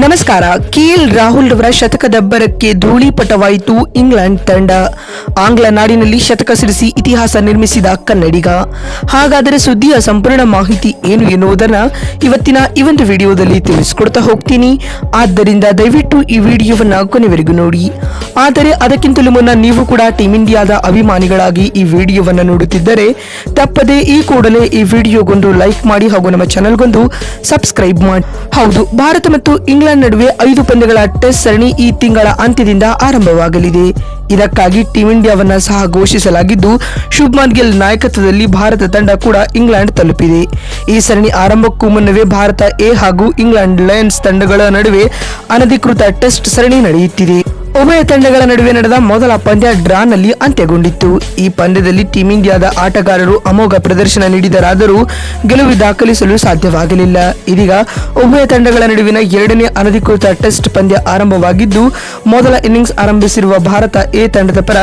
ನಮಸ್ಕಾರ. ಕೆಎಲ್ ರಾಹುಲ್ ರವರ ಶತಕದಬ್ಬರಕ್ಕೆ ಧೂಳಿಪಟವಾಯಿತು ಇಂಗ್ಲೆಂಡ್ ತಂಡ. ಆಂಗ್ಲ ನಾಡಿನಲ್ಲಿ ಶತಕ ಸಿಡಿಸಿ ಇತಿಹಾಸ ನಿರ್ಮಿಸಿದ ಕನ್ನಡಿಗ. ಹಾಗಾದರೆ ಸುದ್ದಿಯ ಸಂಪೂರ್ಣ ಮಾಹಿತಿ ಏನು ಎನ್ನುವುದನ್ನು ಇವತ್ತಿನ ಈ ಒಂದು ವಿಡಿಯೋದಲ್ಲಿ ತಿಳಿಸಿಕೊಡ್ತಾ ಹೋಗ್ತೀನಿ. ಆದ್ದರಿಂದ ದಯವಿಟ್ಟು ಈ ವಿಡಿಯೋವನ್ನು ಕೊನೆವರೆಗೂ ನೋಡಿ. ಆದರೆ ಅದಕ್ಕಿಂತಲೂ ಮುನ್ನ ನೀವು ಕೂಡ ಟೀಮ್ ಇಂಡಿಯಾದ ಅಭಿಮಾನಿಗಳಾಗಿ ಈ ವಿಡಿಯೋವನ್ನು ನೋಡುತ್ತಿದ್ದರೆ ತಪ್ಪದೆ ಈ ಕೂಡಲೇ ಈ ವಿಡಿಯೋಗೊಂದು ಲೈಕ್ ಮಾಡಿ ಹಾಗೂ ನಮ್ಮ ಚಾನೆಲ್ಗೊಂದು ಸಬ್ಸ್ಕ್ರೈಬ್ ಮಾಡಿ. ಹೌದು, ಭಾರತ ಮತ್ತು ಇಂಗ್ಲೆಂಡ್ ನಡುವೆ ಐದು ಪಂದ್ಯಗಳ ಟೆಸ್ಟ್ ಸರಣಿ ಈ ತಿಂಗಳ ಅಂತ್ಯದಿಂದ ಆರಂಭವಾಗಲಿದೆ. ಇದಕ್ಕಾಗಿ ಟೀಂ ಇಂಡಿಯಾವನ್ನ ಸಹ ಘೋಷಿಸಲಾಗಿದ್ದು, ಶುಭ್ಮನ್ ಗಿಲ್ ನಾಯಕತ್ವದಲ್ಲಿ ಭಾರತ ತಂಡ ಕೂಡ ಇಂಗ್ಲೆಂಡ್ ತಲುಪಿದೆ. ಈ ಸರಣಿ ಆರಂಭಕ್ಕೂ ಮುನ್ನವೇ ಭಾರತ ಎ ಹಾಗೂ ಇಂಗ್ಲೆಂಡ್ ಲಯನ್ಸ್ ತಂಡಗಳ ನಡುವೆ ಅನಧಿಕೃತ ಟೆಸ್ಟ್ ಸರಣಿ ನಡೆಯುತ್ತಿದೆ. ಉಭಯ ತಂಡಗಳ ನಡುವೆ ನಡೆದ ಮೊದಲ ಪಂದ್ಯ ಡ್ರಾನಲ್ಲಿ ಅಂತ್ಯಗೊಂಡಿತ್ತು. ಈ ಪಂದ್ಯದಲ್ಲಿ ಟೀಂ ಇಂಡಿಯಾದ ಆಟಗಾರರು ಅಮೋಘ ಪ್ರದರ್ಶನ ನೀಡಿದರಾದರೂ ಗೆಲುವು ದಾಖಲಿಸಲು ಸಾಧ್ಯವಾಗಲಿಲ್ಲ. ಇದೀಗ ಉಭಯ ತಂಡಗಳ ನಡುವಿನ ಎರಡನೇ ಅನಧಿಕೃತ ಟೆಸ್ಟ್ ಪಂದ್ಯ ಆರಂಭವಾಗಿದ್ದು, ಮೊದಲ ಇನ್ನಿಂಗ್ಸ್ ಆರಂಭಿಸಿರುವ ಭಾರತ ಎ ತಂಡದ ಪರ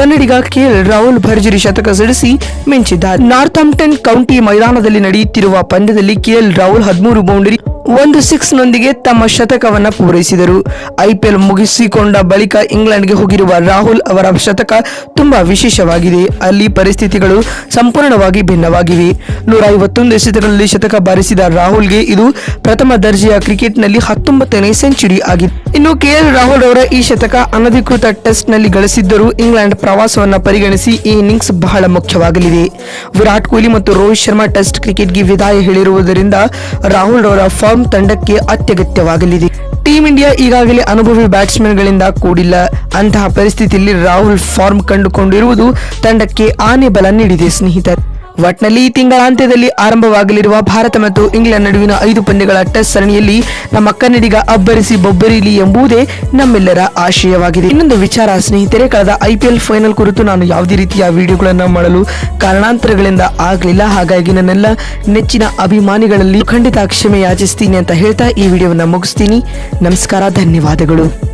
ಕನ್ನಡಿಗ ಕೆಎಲ್ ರಾಹುಲ್ ಭರ್ಜರಿ ಶತಕ ಸಿಡಿಸಿ ಮಿಂಚಿದ್ದಾರೆ. ನಾರ್ಥಾಂಪ್ಟನ್ ಕೌಂಟಿ ಮೈದಾನದಲ್ಲಿ ನಡೆಯುತ್ತಿರುವ ಪಂದ್ಯದಲ್ಲಿ ಕೆಎಲ್ ರಾಹುಲ್ ಹದಿಮೂರು ಬೌಂಡರಿ ಒಂದು ಸಿಕ್ಸ್ ನೊಂದಿಗೆ ತಮ್ಮ ಶತಕವನ್ನ ಪೂರೈಸಿದರು. ಐಪಿಎಲ್ ಮುಗಿಸಿಕೊಂಡ ಬಳಿಕ ಇಂಗ್ಲೆಂಡ್ಗೆ ಹೋಗಿರುವ ರಾಹುಲ್ ಅವರ ಶತಕ ತುಂಬಾ ವಿಶೇಷವಾಗಿದೆ. ಅಲ್ಲಿ ಪರಿಸ್ಥಿತಿಗಳು ಸಂಪೂರ್ಣವಾಗಿ ಭಿನ್ನವಾಗಿವೆ. ನೂರ ಐವತ್ತೊಂದು ಎಸೆತಗಳಲ್ಲಿ ಶತಕ ಬಾರಿಸಿದ ರಾಹುಲ್ಗೆ ಇದು ಪ್ರಥಮ ದರ್ಜೆಯ ಕ್ರಿಕೆಟ್ನಲ್ಲಿ ಹತ್ತೊಂಬತ್ತನೇ ಸೆಂಚುರಿ ಆಗಿದೆ ಇನ್ನು ಕೆಎಲ್ ರಾಹುಲ್ ಅವರ ಈ ಶತಕ ಅನಧಿಕೃತ ಟೆಸ್ಟ್ನಲ್ಲಿ ಗಳಿಸಿದ್ದರೂ ಇಂಗ್ಲೆಂಡ್ ಪ್ರವಾಸವನ್ನು ಪರಿಗಣಿಸಿ ಈ ಇನ್ನಿಂಗ್ಸ್ ಬಹಳ ಮುಖ್ಯವಾಗಲಿದೆ. ವಿರಾಟ್ ಕೊಹ್ಲಿ ಮತ್ತು ರೋಹಿತ್ ಶರ್ಮಾ ಟೆಸ್ಟ್ ಕ್ರಿಕೆಟ್ಗೆ ವಿದಾಯ ಹೇಳಿರುವುದರಿಂದ ರಾಹುಲ್ ಅವರ ಫಾರ್ಮ್ ತಂಡಕ್ಕೆ ಅತ್ಯಗತ್ಯವಾಗಲಿದೆ. ಟೀಂ ಇಂಡಿಯಾ ಈಗಾಗಲೇ ಅನುಭವಿ ಬ್ಯಾಟ್ಸ್ಮನ್ಗಳಿಂದ ಕೂಡಿಲ್ಲ. ಅಂತಹ ಪರಿಸ್ಥಿತಿಯಲ್ಲಿ ರಾಹುಲ್ ಫಾರ್ಮ್ ಕಂಡುಕೊಂಡಿರುವುದು ತಂಡಕ್ಕೆ ಆನೆ ಬಲ ನೀಡಿದೆ ಸ್ನೇಹಿತರೆ. ಒಟ್ನಲ್ಲಿ ಈ ತಿಂಗಳಾಂತ್ಯದಲ್ಲಿ ಆರಂಭವಾಗಲಿರುವ ಭಾರತ ಮತ್ತು ಇಂಗ್ಲೆಂಡ್ ನಡುವಿನ ಐದು ಪಂದ್ಯಗಳ ಟೆಸ್ಟ್ ಸರಣಿಯಲ್ಲಿ ನಮ್ಮ ಕನ್ನಡಿಗ ಅಬ್ಬರಿಸಿ ಬೊಬ್ಬರಿಲಿ ಎಂಬುದೇ ನಮ್ಮೆಲ್ಲರ ಆಶಯವಾಗಿದೆ. ಇನ್ನೊಂದು ವಿಚಾರ, ಸ್ನೇಹಿತರೆ, ಕಳೆದ ಐಪಿಎಲ್ ಫೈನಲ್ ಕುರಿತು ನಾನು ಯಾವುದೇ ರೀತಿಯ ವಿಡಿಯೋಗಳನ್ನು ಮಾಡಲು ಕಾರಣಾಂತರಗಳಿಂದ ಆಗಲಿಲ್ಲ. ಹಾಗಾಗಿ ನನ್ನೆಲ್ಲ ನೆಚ್ಚಿನ ಅಭಿಮಾನಿಗಳಲ್ಲಿ ಖಂಡಿತ ಕ್ಷಮೆ ಯಾಚಿಸ್ತೀನಿ ಅಂತ ಹೇಳ್ತಾ ಈ ವಿಡಿಯೋವನ್ನು ಮುಗಿಸ್ತೀನಿ. ನಮಸ್ಕಾರ, ಧನ್ಯವಾದಗಳು.